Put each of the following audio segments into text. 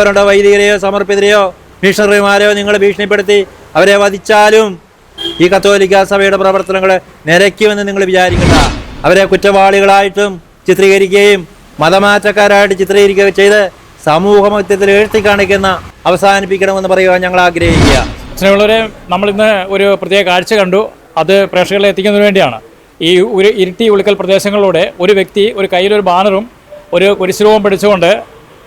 അവരുടെ വൈദികരെയോ സമർപ്പിതരെയോ മിഷണറിമാരെയോ നിങ്ങൾ ഭീഷണിപ്പെടുത്തി അവരെ വധിച്ചാലും ഈ കത്തോലിക്ക സഭയുടെ പ്രവർത്തനങ്ങൾ നിരക്കുമെന്ന് നിങ്ങൾ വിചാരിക്കണ്ട. അവരെ കുറ്റവാളികളായിട്ടും ചിത്രീകരിക്കുകയും മതമാറ്റക്കാരായിട്ട് ചിത്രീകരിക്കുകയും ചെയ്ത് സമൂഹമത്യത്തിൽ എഴുത്തി കാണിക്കുന്ന അവസാനിപ്പിക്കണമെന്ന് പറയുവാൻ ഞങ്ങൾ ആഗ്രഹിക്കുക. സ്നേഹമുള്ളവരെ നമ്മളിന്ന് ഒരു പ്രത്യേക കാഴ്ച കണ്ടു. അത് പ്രേക്ഷകരിൽ എത്തിക്കുന്നതിന് വേണ്ടിയാണ്. ഈ ഒരു ഇരുട്ടി ഉളിക്കൽ പ്രദേശങ്ങളിലൂടെ ഒരു വ്യക്തി ഒരു കയ്യിലൊരു ബാനറും ഒരു കുരിശുരൂപം പിടിച്ചുകൊണ്ട്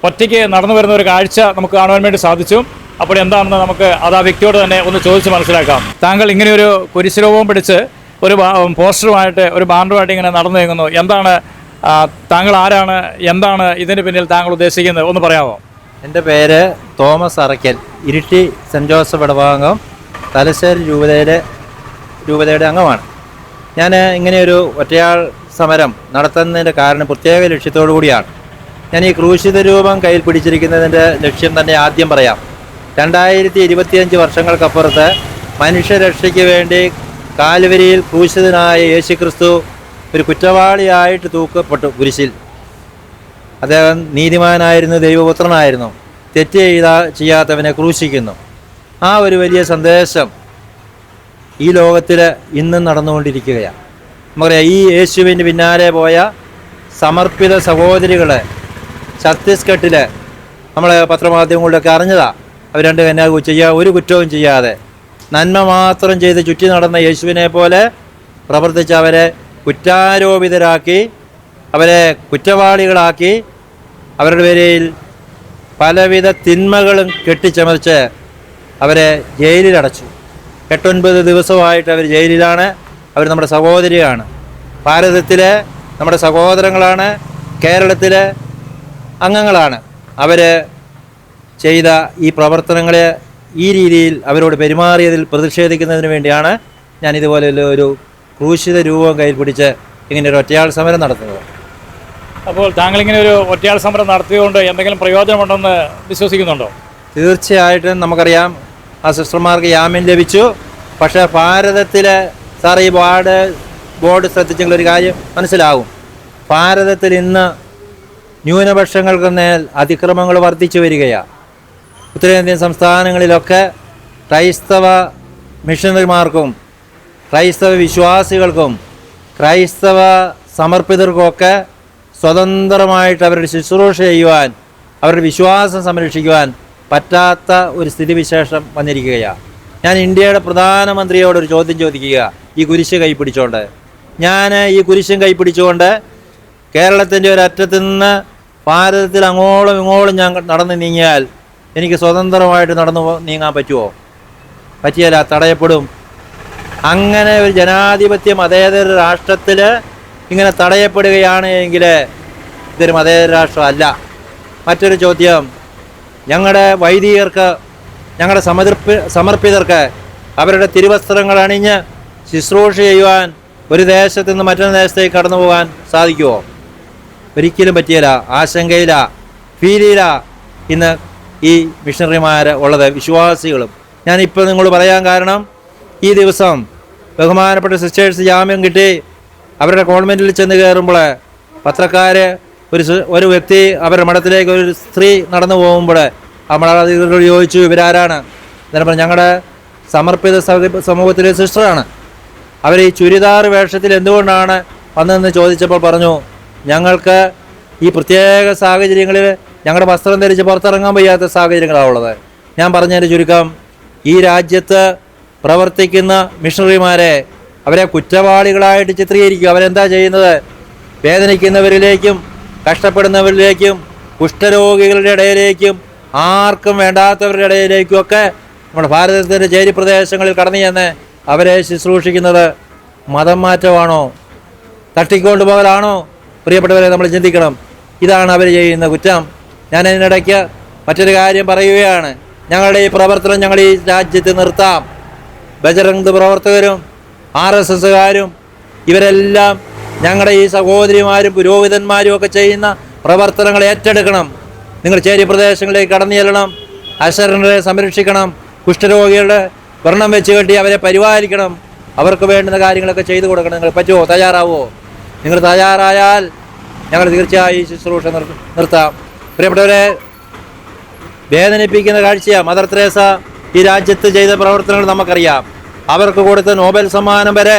ഒറ്റയ്ക്ക് നടന്നു വരുന്ന ഒരു കാഴ്ച നമുക്ക് കാണുവാൻ വേണ്ടി സാധിച്ചു. അപ്പോൾ എന്താണെന്ന് നമുക്ക് അത് ആ വ്യക്തിയോട് തന്നെ ഒന്ന് ചോദിച്ച് മനസ്സിലാക്കാം. താങ്കൾ ഇങ്ങനെ ഒരു കുരിശുരൂപം പിടിച്ച് ഒരു പോസ്റ്ററുമായിട്ട് ഒരു ബാനറുമായിട്ട് ഇങ്ങനെ നടന്നു നീങ്ങുന്നു എന്താണ് താങ്കൾ ആരാണ് എന്താണ് ഇതിന് പിന്നിൽ താങ്കൾ ഉദ്ദേശിക്കുന്നത്? ഒന്ന് പറയാമോ? എന്റെ പേര് Thomas Arakkal Iritty Saint Joseph ഇടഭാഗം Thalassery രൂപതയുടെ രൂപതയുടെ അംഗമാണ്. ഞാൻ ഇങ്ങനെയൊരു ഒറ്റയാൾ സമരം നടത്തുന്നതിന്റെ കാരണം പ്രത്യേക ലക്ഷ്യത്തോടു കൂടിയാണ്. ഞാൻ ഈ ക്രൂശിത രൂപം കയ്യിൽ പിടിച്ചിരിക്കുന്നതിന്റെ ലക്ഷ്യം തന്നെ ആദ്യം പറയാം. രണ്ടായിരത്തി ഇരുപത്തിയഞ്ച് വർഷങ്ങൾക്കപ്പുറത്ത് മനുഷ്യരക്ഷയ്ക്ക് വേണ്ടി കാൽവരിയിൽ ക്രൂശിതനായ യേശുക്രിസ്തു ഒരു കുറ്റവാളിയായിട്ട് തൂക്കപ്പെട്ടു കുരിശിൽ. അദ്ദേഹം നീതിമാനായിരുന്നു ദൈവപുത്രനായിരുന്നു തെറ്റ് ചെയ്താ ചെയ്യാത്തവനെ ക്രൂശിക്കുന്നു. ആ ഒരു വലിയ സന്ദേശം ഈ ലോകത്തിൽ ഇന്നും നടന്നുകൊണ്ടിരിക്കുകയാണ്. നമുക്കറിയാം ഈ യേശുവിന്റെ പിന്നാലെ പോയ സമർപ്പിത സഹോദരികളെ ഛത്തീസ്ഗഡിൽ നമ്മളെ പത്രമാധ്യമങ്ങളിലൊക്കെ അറിഞ്ഞതാ. അവർ രണ്ട് കന്യാ ചെയ്യുക ഒരു കുറ്റവും ചെയ്യാതെ. നന്മ മാത്രം ചെയ്ത് ചുറ്റി നടന്ന യേശുവിനെ പോലെ പ്രവർത്തിച്ച് അവരെ കുറ്റാരോപിതരാക്കി അവരെ കുറ്റവാളികളാക്കി അവരുടെ പേരിൽ പലവിധ തിന്മകളും കെട്ടിച്ചമർച്ച് അവരെ ജയിലിലടച്ചു. എട്ടൊൻപത് ദിവസമായിട്ട് അവർ ജയിലിലാണ്. അവർ നമ്മുടെ സഹോദരിയാണ്. ഭാരതത്തിലെ നമ്മുടെ സഹോദരങ്ങളാണ്. കേരളത്തിലെ അംഗങ്ങളാണ്. അവർ ചെയ്ത ഈ പ്രവർത്തനങ്ങളെ ഈ രീതിയിൽ അവരോട് പെരുമാറിയതിൽ പ്രതിഷേധിക്കുന്നതിന് വേണ്ടിയാണ് ഞാൻ ഇതുപോലെ ഒരു ക്രൂശിത രൂപം കയ്യിൽ പിടിച്ച് ഇങ്ങനെ ഒരു ഒറ്റയാൾ സമരം നടത്തുന്നത്. അപ്പോൾ താങ്കൾ ഇങ്ങനെ ഒരു ഒറ്റയാൾ സമരം നടത്തിയതുകൊണ്ട് എന്തെങ്കിലും പ്രയോജനമുണ്ടെന്ന് വിശ്വസിക്കുന്നുണ്ടോ? തീർച്ചയായിട്ടും നമുക്കറിയാം. ആ സിസ്റ്റർമാർക്ക് ജാമ്യം ലഭിച്ചു. പക്ഷേ ഭാരതത്തിലെ സാർ ഈ ബോർഡ് ബോർഡ് ശ്രദ്ധിച്ചെങ്കിൽ ഒരു കാര്യം മനസ്സിലാകും. ഭാരതത്തിൽ ഇന്ന് ന്യൂനപക്ഷങ്ങൾക്ക് മേൽ അതിക്രമങ്ങൾ വർദ്ധിച്ചു വരികയാണ് ഉത്തരേന്ത്യൻ സംസ്ഥാനങ്ങളിലൊക്കെ ക്രൈസ്തവ മിഷണറിമാർക്കും ക്രൈസ്തവ വിശ്വാസികൾക്കും ക്രൈസ്തവ സമർപ്പിതർക്കുമൊക്കെ സ്വതന്ത്രമായിട്ട് അവരുടെ ശുശ്രൂഷ ചെയ്യുവാൻ അവരുടെ വിശ്വാസം സംരക്ഷിക്കുവാൻ പറ്റാത്ത ഒരു സ്ഥിതിവിശേഷം വന്നിരിക്കുകയാണ് ഞാൻ ഇന്ത്യയുടെ പ്രധാനമന്ത്രിയോട് ഒരു ചോദ്യം ചോദിക്കുക ഈ കുരിശ് കൈപ്പിടിച്ചുകൊണ്ട് ഞാൻ ഈ കുരിശും കൈപ്പിടിച്ചുകൊണ്ട് കേരളത്തിന്റെ ഒരു അറ്റത്ത് നിന്ന് ഭാരതത്തിൽ അങ്ങോളം ഇങ്ങോളം ഞാൻ നടന്നു നീങ്ങിയാൽ എനിക്ക് സ്വതന്ത്രമായിട്ട് നടന്നു നീങ്ങാൻ പറ്റുമോ പറ്റിയല്ല തടയപ്പെടും. അങ്ങനെ ഒരു ജനാധിപത്യ മതേതര രാഷ്ട്രത്തിൽ ഇങ്ങനെ തടയപ്പെടുകയാണ് എങ്കിൽ ഇതൊരു മതേതര രാഷ്ട്രമല്ല മറ്റൊരു ചോദ്യം ഞങ്ങളുടെ വൈദികർക്ക് ഞങ്ങളുടെ സമർപ്പി സമർപ്പിതർക്ക് അവരുടെ തിരുവസ്ത്രങ്ങൾ അണിഞ്ഞ് ശുശ്രൂഷ ചെയ്യുവാൻ ഒരു ദേശത്തു നിന്ന് മറ്റൊരു ദേശത്തേക്ക് കടന്നു പോകാൻ സാധിക്കുമോ ഒരിക്കലും പറ്റിയില്ല. ആശങ്കയില്ല ഭീതിയില്ല ഇന്ന് ഈ മിഷണറിമാർ ഉള്ളത് വിശ്വാസികളും. ഞാനിപ്പോൾ നിങ്ങളോട് പറയാൻ കാരണം ഈ ദിവസം ബഹുമാനപ്പെട്ട സിസ്റ്റേഴ്സ് ജാമ്യം കിട്ടി. അവരുടെ കോൺവെന്റിൽ ചെന്ന് കയറുമ്പോൾ പത്രക്കാർ ഒരു ഒരു വ്യക്തി അവരുടെ മഠത്തിലേക്ക് ഒരു സ്ത്രീ നടന്നു പോകുമ്പോൾ ആ മഠാധികൃതരോട് ചോദിച്ചു ഇവരാരാണ്? എന്നാൽ പറഞ്ഞു ഞങ്ങളുടെ സമർപ്പിത സമൂഹത്തിലെ സിസ്റ്ററാണ്. അവർ ഈ ചുരിദാർ വേഷത്തിൽ എന്തുകൊണ്ടാണ് വന്നതെന്ന് ചോദിച്ചപ്പോൾ പറഞ്ഞു ഞങ്ങൾക്ക് ഈ പ്രത്യേക സാഹചര്യങ്ങളിൽ ഞങ്ങളുടെ വസ്ത്രം ധരിച്ച് പുറത്തിറങ്ങാൻ വയ്യാത്ത സാഹചര്യങ്ങളാണുള്ളത് ഞാൻ പറഞ്ഞതിന്റെ ചുരുക്കം ഈ രാജ്യത്ത് പ്രവർത്തിക്കുന്ന മിഷണറിമാരെ അവരെ കുറ്റവാളികളായിട്ട് ചിത്രീകരിക്കുക. അവരെന്താ ചെയ്യുന്നത്? വേദനിക്കുന്നവരിലേക്കും കഷ്ടപ്പെടുന്നവരിലേക്കും കുഷ്ഠരോഗികളുടെ ഇടയിലേക്കും ആർക്കും വേണ്ടാത്തവരുടെ ഇടയിലേക്കും ഒക്കെ നമ്മുടെ ഭാരതത്തിന്റെ ചേരി പ്രദേശങ്ങളിൽ കടന്നു ചെന്ന് അവരെ ശുശ്രൂഷിക്കുന്നത് മതം മാറ്റമാണോ? തട്ടിക്കൊണ്ട് പോകലാണോ പ്രിയപ്പെട്ടവരെ നമ്മൾ ചിന്തിക്കണം. ഇതാണ് അവർ ചെയ്യുന്ന കുറ്റം. ഞാൻ അതിനിടയ്ക്ക് മറ്റൊരു കാര്യം പറയുകയാണ്. ഞങ്ങളുടെ ഈ പ്രവർത്തനം ഞങ്ങൾ ഈ രാജ്യത്ത് നിർത്താം. ബജറംഗ് പ്രവർത്തകരും ആർ എസ് എസ്സുകാരും ഇവരെല്ലാം ഞങ്ങളുടെ ഈ സഹോദരിമാരും പുരോഹിതന്മാരും ഒക്കെ ചെയ്യുന്ന പ്രവർത്തനങ്ങൾ ഏറ്റെടുക്കണം. നിങ്ങൾ ചേരി പ്രദേശങ്ങളിലേക്ക് കടന്നു ചെല്ലണം. അശരണരെ സംരക്ഷിക്കണം. കുഷ്ഠരോഗികളുടെ വർണം വെച്ച് കെട്ടി അവരെ പരിപാലിക്കണം. അവർക്ക് വേണ്ടുന്ന കാര്യങ്ങളൊക്കെ ചെയ്തു കൊടുക്കണം. നിങ്ങൾ പറ്റുമോ? തയ്യാറാവുമോ നിങ്ങൾ തയ്യാറായാൽ ഞങ്ങൾ തീർച്ചയായും ശുശ്രൂഷ നിർ നിർത്താം. പ്രിയപ്പെട്ടവരെ വേദനിപ്പിക്കുന്ന കാഴ്ചയാണ് മദർ തെരേസ ഈ രാജ്യത്ത് ചെയ്ത പ്രവർത്തനങ്ങൾ നമുക്കറിയാം. അവർക്ക് കൊടുത്ത നോബൽ സമ്മാനം വരെ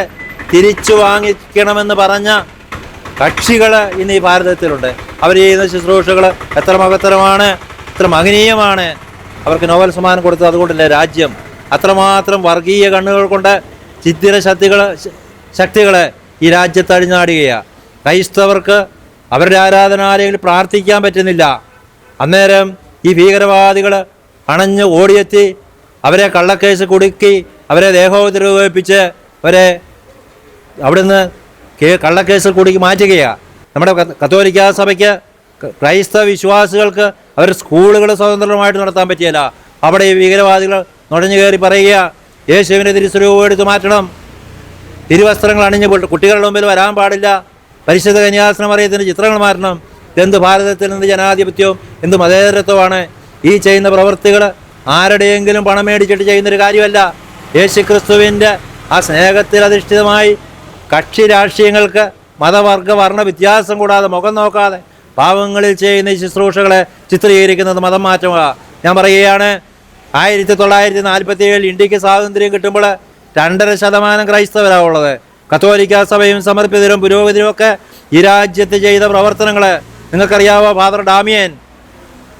തിരിച്ചു വാങ്ങിക്കണമെന്ന് പറഞ്ഞ കക്ഷികൾ ഇന്ന് ഈ ഭാരതത്തിലുണ്ട്. അവർ ചെയ്യുന്ന ശുശ്രൂഷകൾ എത്ര മഹത്തരമാണ് എത്ര മഹനീയമാണ്. അവർക്ക് നോബൽ സമ്മാനം കൊടുത്തത് അതുകൊണ്ടല്ലേ രാജ്യം. അത്രമാത്രം വർഗീയ കണ്ണുകൾ കൊണ്ട് ചിത്തിര ശക്തികൾ ശക്തികളെ ഈ രാജ്യത്ത് അഴിഞ്ഞാടുകയാണ് ക്രൈസ്തവർക്ക് അവരുടെ ആരാധനാലയങ്ങളിൽ പ്രാർത്ഥിക്കാൻ പറ്റുന്നില്ല. അന്നേരം ഈ ഭീകരവാദികൾ അണഞ്ഞ് ഓടിയെത്തി അവരെ കള്ളക്കേസ് കുടുക്കി അവരെ ദേഹോപദ്രവിപ്പിച്ച് അവരെ അവിടുന്ന് കേ കള്ളക്കേസിൽ കുടുക്കി മാറ്റുകയാണ് നമ്മുടെ കത്തോലിക്കാ സഭയ്ക്ക് ക്രൈസ്തവ വിശ്വാസികൾക്ക് അവർ സ്കൂളുകൾ സ്വതന്ത്രമായിട്ട് നടത്താൻ പറ്റിയല്ല. അവിടെ ഈ ഭീകരവാദികൾ നുഴഞ്ഞു കയറി പറയുക യേശുവിനെ തിരുസ്വരൂപം എടുത്ത് മാറ്റണം. തിരുവസ്ത്രങ്ങൾ അണിഞ്ഞ് കുട്ടികളുടെ മുമ്പിൽ വരാൻ പാടില്ല. പരിശുദ്ധ കന്യാസ്ത്രമറിയത്തിന്റെ ചിത്രങ്ങൾ മാറ്റണം ഇതെന്ത് ഭാരതത്തിൽ നിന്ന് ജനാധിപത്യവും എന്ത് മതേതരത്വമാണ്? ഈ ചെയ്യുന്ന പ്രവൃത്തികൾ ആരുടെയെങ്കിലും പണം മേടിച്ചിട്ട് ചെയ്യുന്നൊരു കാര്യമല്ല. യേശു ക്രിസ്തുവിന്റെ ആ സ്നേഹത്തിൽ അധിഷ്ഠിതമായി കക്ഷി രാഷ്ട്രീയങ്ങൾക്ക് മതവർഗ വർണ വ്യത്യാസം കൂടാതെ മുഖം നോക്കാതെ പാവങ്ങളിൽ ചെയ്യുന്ന ശുശ്രൂഷകളെ ചിത്രീകരിക്കുന്നത് മതം മാറ്റമാണ്. ഞാൻ പറയുകയാണ് ആയിരത്തി തൊള്ളായിരത്തി നാൽപ്പത്തി ഏഴിൽ ഇന്ത്യയ്ക്ക് സ്വാതന്ത്ര്യം കിട്ടുമ്പോൾ രണ്ടര ശതമാനം ക്രൈസ്തവരാണ് ഉള്ളത്. കത്തോലിക്ക സഭയും സമർപ്പിതരും പുരോഗതിയും ഒക്കെ ഈ രാജ്യത്ത് ചെയ്ത പ്രവർത്തനങ്ങൾ നിങ്ങൾക്കറിയാവോ ഫാദർ ഡാമിയൻ?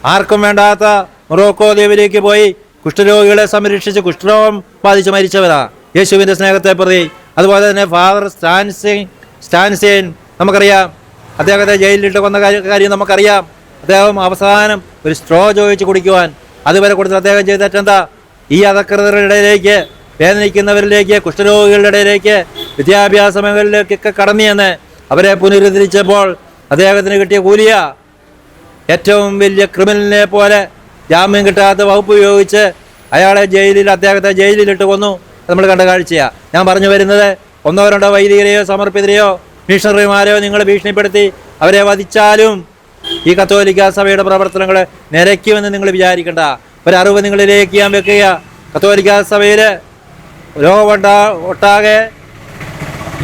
ആർക്കും വേണ്ടാത്ത മൊറോക്കോ ദ്വീപിലേക്ക് പോയി കുഷ്ഠരോഗികളെ സംരക്ഷിച്ച് കുഷ്ഠരോഗം ബാധിച്ച് മരിച്ചവരാ യേശുവിന്റെ സ്നേഹത്തെ പ്രതി. അതുപോലെ തന്നെ ഫാദർ സ്റ്റാൻസിൻ സ്റ്റാൻസേൻ നമുക്കറിയാം. അദ്ദേഹത്തെ ജയിലിലിട്ട് കൊന്ന കാര്യം നമുക്കറിയാം. അദ്ദേഹം അവസാനം ഒരു സ്ട്രോ ചോദിച്ച് കുടിക്കുവാൻ. അതുവരെ കൊടുത്ത് അദ്ദേഹം ചെയ്ത തെറ്റെന്താ? ഈ അധകൃതരുടെ ഇടയിലേക്ക് വേദനിക്കുന്നവരിലേക്ക് കുഷ്ഠരോഗികളുടെ ഇടയിലേക്ക് വിദ്യാഭ്യാസ മേഖലയിലേക്കൊക്കെ കടന്നു ചെന്ന് അവരെ പുനരുദ്ധരിച്ചപ്പോൾ അദ്ദേഹത്തിന് കിട്ടിയ കൂലിയ. ഏറ്റവും വലിയ ക്രിമിനലിനെ പോലെ ജാമ്യം കിട്ടാത്ത വകുപ്പ് ഉപയോഗിച്ച് അയാളെ ജയിലിൽ അദ്ദേഹത്തെ ജയിലിലിട്ട് കൊന്നു. നമ്മൾ കണ്ട കാഴ്ചയാണ് ഞാൻ പറഞ്ഞു വരുന്നത് ഒന്നോ രണ്ടോ വൈദികരെയോ സമർപ്പിതരെയോ മിഷണറിമാരെയോ നിങ്ങൾ ഭീഷണിപ്പെടുത്തി അവരെ വധിച്ചാലും ഈ കത്തോലിക്ക സഭയുടെ പ്രവർത്തനങ്ങൾ നിരക്കുമെന്ന് നിങ്ങൾ വിചാരിക്കണ്ട. ഒരറിവ് നിങ്ങളിലേക്ക് ഞാൻ വെക്കുക കത്തോലിക്ക സഭയിൽ ലോകമൊട്ടാ ഒട്ടാകെ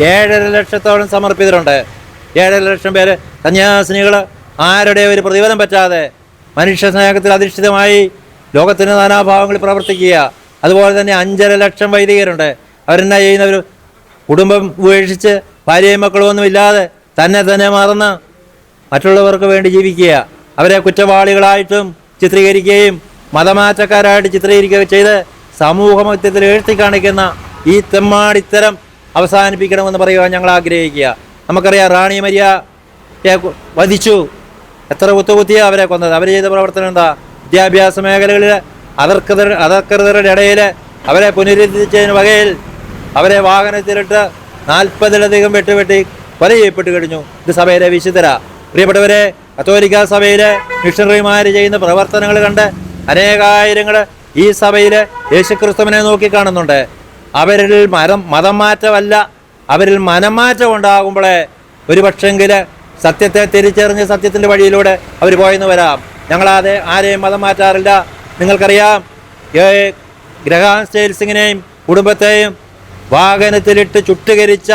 ഏഴര ലക്ഷത്തോളം സമർപ്പിതരുണ്ട്. ഏഴര ലക്ഷം പേര് സന്യാസിനികൾ ആരുടെ ഒരു പ്രതിഫലം പറ്റാതെ മനുഷ്യ സ്നേഹത്തിൽ അധിഷ്ഠിതമായി ലോകത്തിന്റെ നാനാഭാവങ്ങളിൽ പ്രവർത്തിക്കുക. അതുപോലെ തന്നെ അഞ്ചര ലക്ഷം വൈദികരുണ്ട്. അവരെന്നാ ചെയ്യുന്നവർ കുടുംബം ഉപേക്ഷിച്ച് ഭാര്യയും മക്കളും ഒന്നും ഇല്ലാതെ തന്നെ തന്നെ മറന്ന് മറ്റുള്ളവർക്ക് വേണ്ടി ജീവിക്കുക. അവരെ കുറ്റവാളികളായിട്ടും ചിത്രീകരിക്കുകയും മതമാറ്റക്കാരായിട്ട് ചിത്രീകരിക്കുകയും ചെയ്ത് സമൂഹ മധ്യത്തിൽ എഴുത്തി കാണിക്കുന്ന ഈ തെമ്മാടിത്തരം അവസാനിപ്പിക്കണമെന്ന് പറയുവാൻ ഞങ്ങൾ ആഗ്രഹിക്കുക. നമുക്കറിയാം റാണി മരിയയെ വധിച്ചു. എത്ര കുത്തുകുത്തിയ അവരെ കൊന്നത്? അവർ ചെയ്ത പ്രവർത്തനം എന്താ? വിദ്യാഭ്യാസ മേഖലകളിൽ അതർക്കൃതർ അതർക്കൃതരുടെ ഇടയിൽ അവരെ പുനരുദ്ധരിച്ചതിന് വകയിൽ അവരെ വാഹനത്തിലിട്ട് നാൽപ്പതിലധികം വെട്ടുവെട്ടി കൊല ചെയ്യപ്പെട്ട് കഴിഞ്ഞു. ഇത് സഭയിലെ വിശുദ്ധര. പ്രിയപ്പെട്ടവരെ കത്തോലിക്ക സഭയിലെ മിഷണറിമാർ ചെയ്യുന്ന പ്രവർത്തനങ്ങൾ കണ്ട് അനേകായിരങ്ങൾ ഈ സഭയിൽ യേശുക്രിസ്തുവിനെ നോക്കി കാണുന്നുണ്ട്. അവരിൽ മരം മതം മാറ്റമല്ല അവരിൽ മനംമാറ്റം ഉണ്ടാകുമ്പോഴേ ഒരു പക്ഷെങ്കിൽ സത്യത്തെ തിരിച്ചറിഞ്ഞ് സത്യത്തിന്റെ വഴിയിലൂടെ അവർ പോയെന്ന് വരാം. ഞങ്ങളാതെ ആരെയും മതം മാറ്റാറില്ല നിങ്ങൾക്കറിയാം ഗ്രഹാൻ ഗ്രഹാം സ്റ്റൈൽസിങ്ങിനെയും കുടുംബത്തെയും വാഹനത്തിലിട്ട് ചുട്ടുകരിച്ച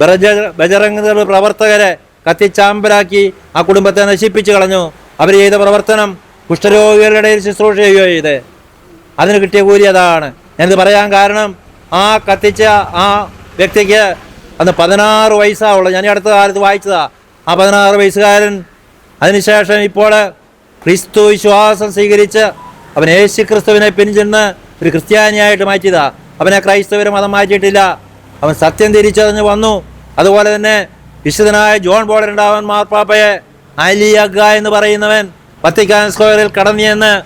ബ്രജ ബജറംഗ പ്രവർത്തകരെ കത്തിച്ചാമ്പലാക്കി ആ കുടുംബത്തെ നശിപ്പിച്ചു കളഞ്ഞു. അവർ ചെയ്ത പ്രവർത്തനം കുഷ്ഠരോഗികളുടെ ശുശ്രൂഷ ചെയ്യുകയോ ചെയ്ത്. അതിന് കിട്ടിയ കൂലി അതാണ്. ഞാനിത് പറയാൻ കാരണം ആ കത്തിച്ച ആ വ്യക്തിക്ക് അന്ന് പതിനാറ് വയസ്സാവുള്ളൂ. ഞാൻ ഈ അടുത്ത കാലത്ത് വായിച്ചതാ. ആ പതിനാറ് വയസ്സുകാരൻ അതിനുശേഷം ഇപ്പോൾ ക്രിസ്തു വിശ്വാസം സ്വീകരിച്ച് അവൻ യേശു ക്രിസ്തുവിനെ പിൻചെന്ന് ഒരു ക്രിസ്ത്യാനിയായിട്ട് മാറ്റിയതാ. അവനെ ക്രൈസ്തവർ മതം മാറ്റിയിട്ടില്ല. അവൻ സത്യം തിരിച്ചറിഞ്ഞ് വന്നു. അതുപോലെ തന്നെ വിശുദ്ധനായ ജോൺ ബോളറുണ്ടാവൻ മാർപ്പാപ്പയെ അലിയഗ എന്ന് പറയുന്നവൻ വത്തിക്കാൻ സ്ക്വയറിൽ കടന്നു ചെന്ന്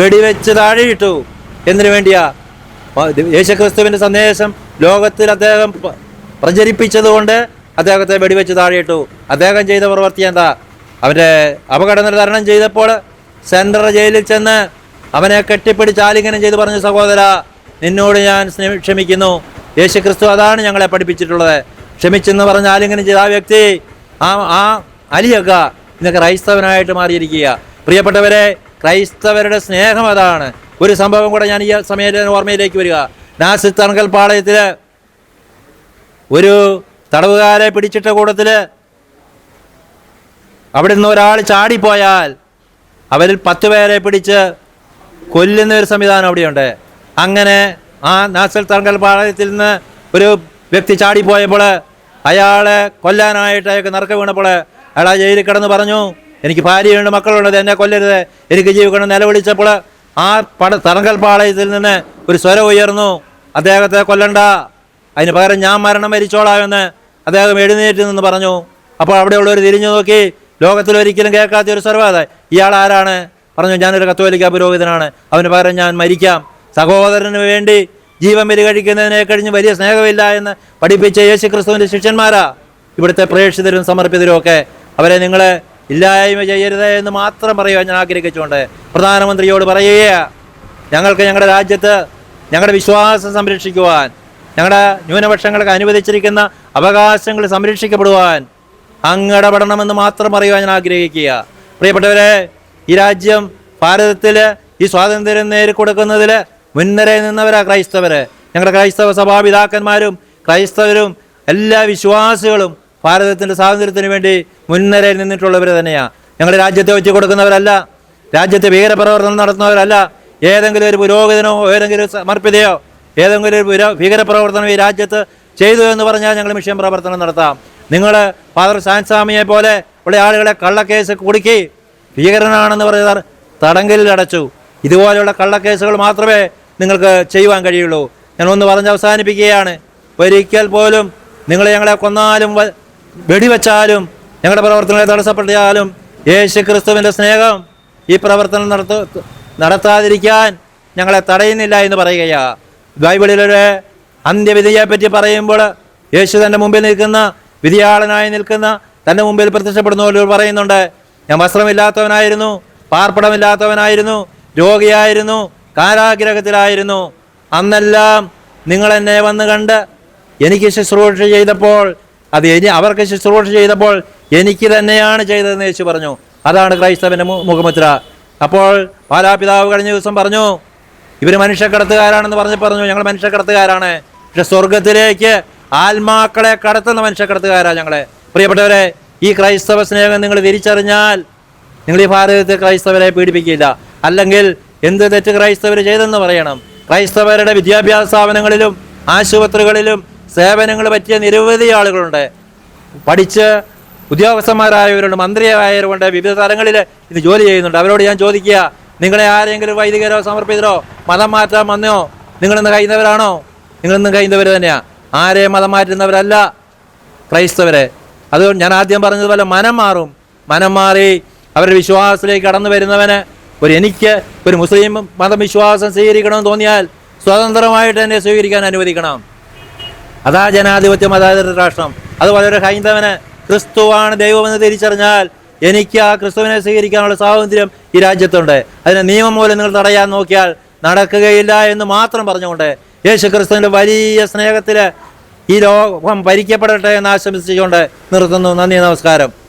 വെടിവെച്ച് താഴെയിട്ടു. എന്തിനു വേണ്ടിയാ? യേശുക്രിസ്തുവിന്റെ സന്ദേശം ലോകത്തിൽ അദ്ദേഹം പ്രചരിപ്പിച്ചതുകൊണ്ട് അദ്ദേഹത്തെ വെടിവെച്ച് താഴെയിട്ടു. അദ്ദേഹം ചെയ്ത പ്രവൃത്തി എന്താ? അവന്റെ അപകടം തരണം ചെയ്തപ്പോൾ സെൻട്രൽ ജയിലിൽ ചെന്ന് അവനെ കെട്ടിപ്പിടിച്ച് ആലിംഗനം ചെയ്ത് പറഞ്ഞു സഹോദര നിന്നോട് ഞാൻ ക്ഷമിക്കുന്നു ക്ഷമിക്കുന്നു. യേശുക്രിസ്തു അതാണ് ഞങ്ങളെ പഠിപ്പിച്ചിട്ടുള്ളത്. ക്ഷമിച്ചെന്ന് പറഞ്ഞ് ആലിംഗനം ചെയ്ത ആ വ്യക്തി ആ ആ അലിയക്ക ഇന്ന് ക്രൈസ്തവനായിട്ട് മാറിയിരിക്കുക പ്രിയപ്പെട്ടവരെ ക്രൈസ്തവരുടെ സ്നേഹം അതാണ്. ഒരു സംഭവം കൂടെ ഞാൻ ഈ സമയത്ത് ഓർമ്മയിലേക്ക് വരിക. നാസി തണക്കൽ പാളയത്തിൽ ഒരു തടവുകാരെ പിടിച്ചിട്ട കൂട്ടത്തിൽ അവിടെ നിന്ന് ഒരാൾ ചാടിപ്പോയാൽ അവരിൽ പത്ത് പേരെ പിടിച്ച് കൊല്ലുന്ന ഒരു സംവിധാനം അവിടെയുണ്ട്. അങ്ങനെ ആ നാസൽ തങ്കൽ പാളയത്തിൽ നിന്ന് ഒരു വ്യക്തി ചാടിപ്പോയപ്പോൾ അയാളെ കൊല്ലാനായിട്ട് അയാൾക്ക് നറുക്ക വീണപ്പോൾ അയാൾ ആ ജയിലിൽ കിടന്ന് പറഞ്ഞു എനിക്ക് ഭാര്യയുണ്ട് മക്കളുണ്ട് എന്നെ കൊല്ലരുത്. എനിക്ക് ജീവിക്കണം നിലവിളിച്ചപ്പോൾ ആ പട തടങ്കൽ പാളയത്തിൽ നിന്ന് ഒരു സ്വരം ഉയർന്നു. അദ്ദേഹത്തെ കൊല്ലണ്ട. അതിന് പകരം ഞാൻ മരണം മരിച്ചോളാമെന്ന് അദ്ദേഹം എഴുന്നേറ്റ് നിന്ന് പറഞ്ഞു. അപ്പോൾ അവിടെയുള്ളവർ തിരിഞ്ഞു നോക്കി. ലോകത്തിൽ ഒരിക്കലും കേൾക്കാത്ത ഒരു സർവാദ ഇയാൾ ആരാണ്? പറഞ്ഞു ഞാനൊരു കത്തോലിക്ക പുരോഹിതനാണ്. അവന് പകരം ഞാൻ മരിക്കാം. സഹോദരന് വേണ്ടി ജീവൻ ബലി കഴിക്കുന്നതിനെ കഴിഞ്ഞ് വലിയ സ്നേഹമില്ല എന്ന് പഠിപ്പിച്ച യേശു ക്രിസ്തുവിന്റെ ശിഷ്യന്മാരാ. ഇവിടുത്തെ പ്രേക്ഷിതരും സമർപ്പിതരും ഒക്കെ. അവരെ നിങ്ങൾ ഇല്ലായ്മ ചെയ്യരുത് എന്ന് മാത്രം പറയുവാൻ ഞാൻ ആഗ്രഹിച്ചുകൊണ്ട് പ്രധാനമന്ത്രിയോട് പറയുക ഞങ്ങൾക്ക് ഞങ്ങളുടെ രാജ്യത്ത് ഞങ്ങളുടെ വിശ്വാസം സംരക്ഷിക്കുവാൻ ഞങ്ങളുടെ ന്യൂനപക്ഷങ്ങൾക്ക് അനുവദിച്ചിരിക്കുന്ന അവകാശങ്ങൾ സംരക്ഷിക്കപ്പെടുവാൻ അങ്ങടപെടണമെന്ന് മാത്രം പറയുവാൻ ഞാൻ ആഗ്രഹിക്കുക പ്രിയപ്പെട്ടവരെ ഈ രാജ്യം ഭാരതത്തിൽ ഈ സ്വാതന്ത്ര്യം നേരിക്കൊടുക്കുന്നതിൽ മുൻനിരയിൽ നിന്നവരാ ക്രൈസ്തവർ ഞങ്ങളുടെ ക്രൈസ്തവ സഭാപിതാക്കന്മാരും ക്രൈസ്തവരും എല്ലാ വിശ്വാസികളും ഭാരതത്തിന്റെ സ്വാതന്ത്ര്യത്തിന് വേണ്ടി മുൻനിരയിൽ നിന്നിട്ടുള്ളവർ തന്നെയാണ് ഞങ്ങൾ രാജ്യത്തെ വെച്ച് കൊടുക്കുന്നവരല്ല. രാജ്യത്തെ ഭീകരപ്രവർത്തനം നടത്തുന്നവരല്ല. ഏതെങ്കിലും ഒരു പുരോഗതിനോ ഏതെങ്കിലും സമർപ്പിതയോ ഏതെങ്കിലും ഒരു പുരോ- ഭീകരപ്രവർത്തനം ഈ രാജ്യത്ത് ചെയ്തു എന്ന് പറഞ്ഞാൽ ഞങ്ങൾ മിഷൻ പ്രവർത്തനം നടത്താം. നിങ്ങൾ ഫാദർ സാൻസ്വാമിയെ പോലെ ഉള്ള ആളുകളെ കള്ളക്കേസ് കുടുക്കി ഭീകരനാണെന്ന് പറഞ്ഞ തടങ്കലിൽ അടച്ചു. ഇതുപോലെയുള്ള കള്ളക്കേസുകൾ മാത്രമേ നിങ്ങൾക്ക് ചെയ്യുവാൻ കഴിയുള്ളൂ. ഞാൻ ഒന്ന് പറഞ്ഞ് അവസാനിപ്പിക്കുകയാണ്. ഒരിക്കൽ പോലും നിങ്ങൾ ഞങ്ങളെ കൊന്നാലും വെടിവെച്ചാലും ഞങ്ങളുടെ പ്രവർത്തനങ്ങളെ തടസ്സപ്പെട്ടാലും യേശു ക്രിസ്തുവിന്റെ സ്നേഹം ഈ പ്രവർത്തനം നടത്ത നടത്താതിരിക്കാൻ ഞങ്ങളെ തടയുന്നില്ല എന്ന് പറയുകയാ. ബൈബിളിലൊരു അന്ത്യവിധിയെപ്പറ്റി പറയുമ്പോൾ യേശു തന്റെ മുമ്പിൽ നിൽക്കുന്ന വിധിയാളനായി നിൽക്കുന്ന തന്റെ മുമ്പിൽ പ്രത്യക്ഷപ്പെടുന്നവർ പറയുന്നുണ്ട്. ഞാൻ വസ്ത്രമില്ലാത്തവനായിരുന്നു പാർപ്പിടമില്ലാത്തവനായിരുന്നു രോഗിയായിരുന്നു കാരാഗ്രഹത്തിലായിരുന്നു. അന്നെല്ലാം നിങ്ങൾ എന്നെ വന്ന് കണ്ട് എനിക്ക് ശുശ്രൂഷ ചെയ്തപ്പോൾ അത് ഇനി അവർക്ക് ശുശ്രൂഷ ചെയ്തപ്പോൾ എനിക്ക് തന്നെയാണ് ചെയ്തതെന്ന് യേശു പറഞ്ഞു. അതാണ് ക്രൈസ്തവന്റെ മുഖമുദ്ര. അപ്പോൾ പാലാപിതാവ് കഴിഞ്ഞ ദിവസം പറഞ്ഞു ഇവർ മനുഷ്യക്കടത്തുകാരാണെന്ന് പറഞ്ഞ് പറഞ്ഞു ഞങ്ങൾ മനുഷ്യക്കടത്തുകാരാണ്. പക്ഷെ സ്വർഗത്തിലേക്ക് ആത്മാക്കളെ കടത്തുന്ന മനുഷ്യക്കടത്തുകാരാണ് ഞങ്ങളെ. പ്രിയപ്പെട്ടവരെ ഈ ക്രൈസ്തവ സ്നേഹം നിങ്ങൾ തിരിച്ചറിഞ്ഞാൽ നിങ്ങൾ ഈ ഭാരതത്തെ ക്രൈസ്തവരെ പീഡിപ്പിക്കില്ല. അല്ലെങ്കിൽ എന്ത് തെറ്റ് ക്രൈസ്തവർ ചെയ്തെന്ന് പറയണം. ക്രൈസ്തവരുടെ വിദ്യാഭ്യാസ സ്ഥാപനങ്ങളിലും ആശുപത്രികളിലും സേവനങ്ങൾ പറ്റിയ നിരവധി ആളുകളുണ്ട്. പഠിച്ച് ഉദ്യോഗസ്ഥന്മാരായവരുണ്ട് മന്ത്രിയായവരുണ്ട് വിവിധ തലങ്ങളിൽ ഇത് ജോലി ചെയ്യുന്നുണ്ട്. അവരോട് ഞാൻ ചോദിക്കുക നിങ്ങളെ ആരെങ്കിലും വൈദികരോ സമർപ്പിതരോ മതം മാറ്റാൻ വന്നോ? നിങ്ങളിന്ന് കഴിയുന്നവരാണോ? നിങ്ങളിന്ന് കഴിയുന്നവർ തന്നെയാണ് ആരെ മതം മാറ്റുന്നവരല്ല? ക്രൈസ്തവരെ. അതുകൊണ്ട് ഞാൻ ആദ്യം പറഞ്ഞതുപോലെ മനം മാറും. മനം മാറി അവരുടെ വിശ്വാസത്തിലേക്ക് കടന്നു വരുന്നവന് ഒരു എനിക്ക് ഒരു മുസ്ലിം മതവിശ്വാസം സ്വീകരിക്കണമെന്ന് തോന്നിയാൽ സ്വതന്ത്രമായിട്ട് എന്നെ സ്വീകരിക്കാൻ അനുവദിക്കണം. അതാ ജനാധിപത്യ മതാധിപത്യ രാഷ്ട്രം. അതുപോലെ ഒരു ഹൈന്ദവന് ക്രിസ്തുവാണ് ദൈവമെന്ന് തിരിച്ചറിഞ്ഞാൽ എനിക്ക് ആ ക്രിസ്തുവിനെ സ്വീകരിക്കാനുള്ള സ്വാതന്ത്ര്യം ഈ രാജ്യത്തുണ്ട്. അതിനെ നിയമം മൂലം നിങ്ങൾ തടയാൻ നോക്കിയാൽ നടക്കുകയില്ല എന്ന് മാത്രം പറഞ്ഞുകൊണ്ട് യേശു ക്രിസ്തുവിന്റെ വലിയ സ്നേഹത്തിൽ ഈ ലോകം ഭരിക്കപ്പെടട്ടെ എന്ന് ആശംസിച്ചുകൊണ്ട് നിർത്തുന്നു. നന്ദി നമസ്കാരം.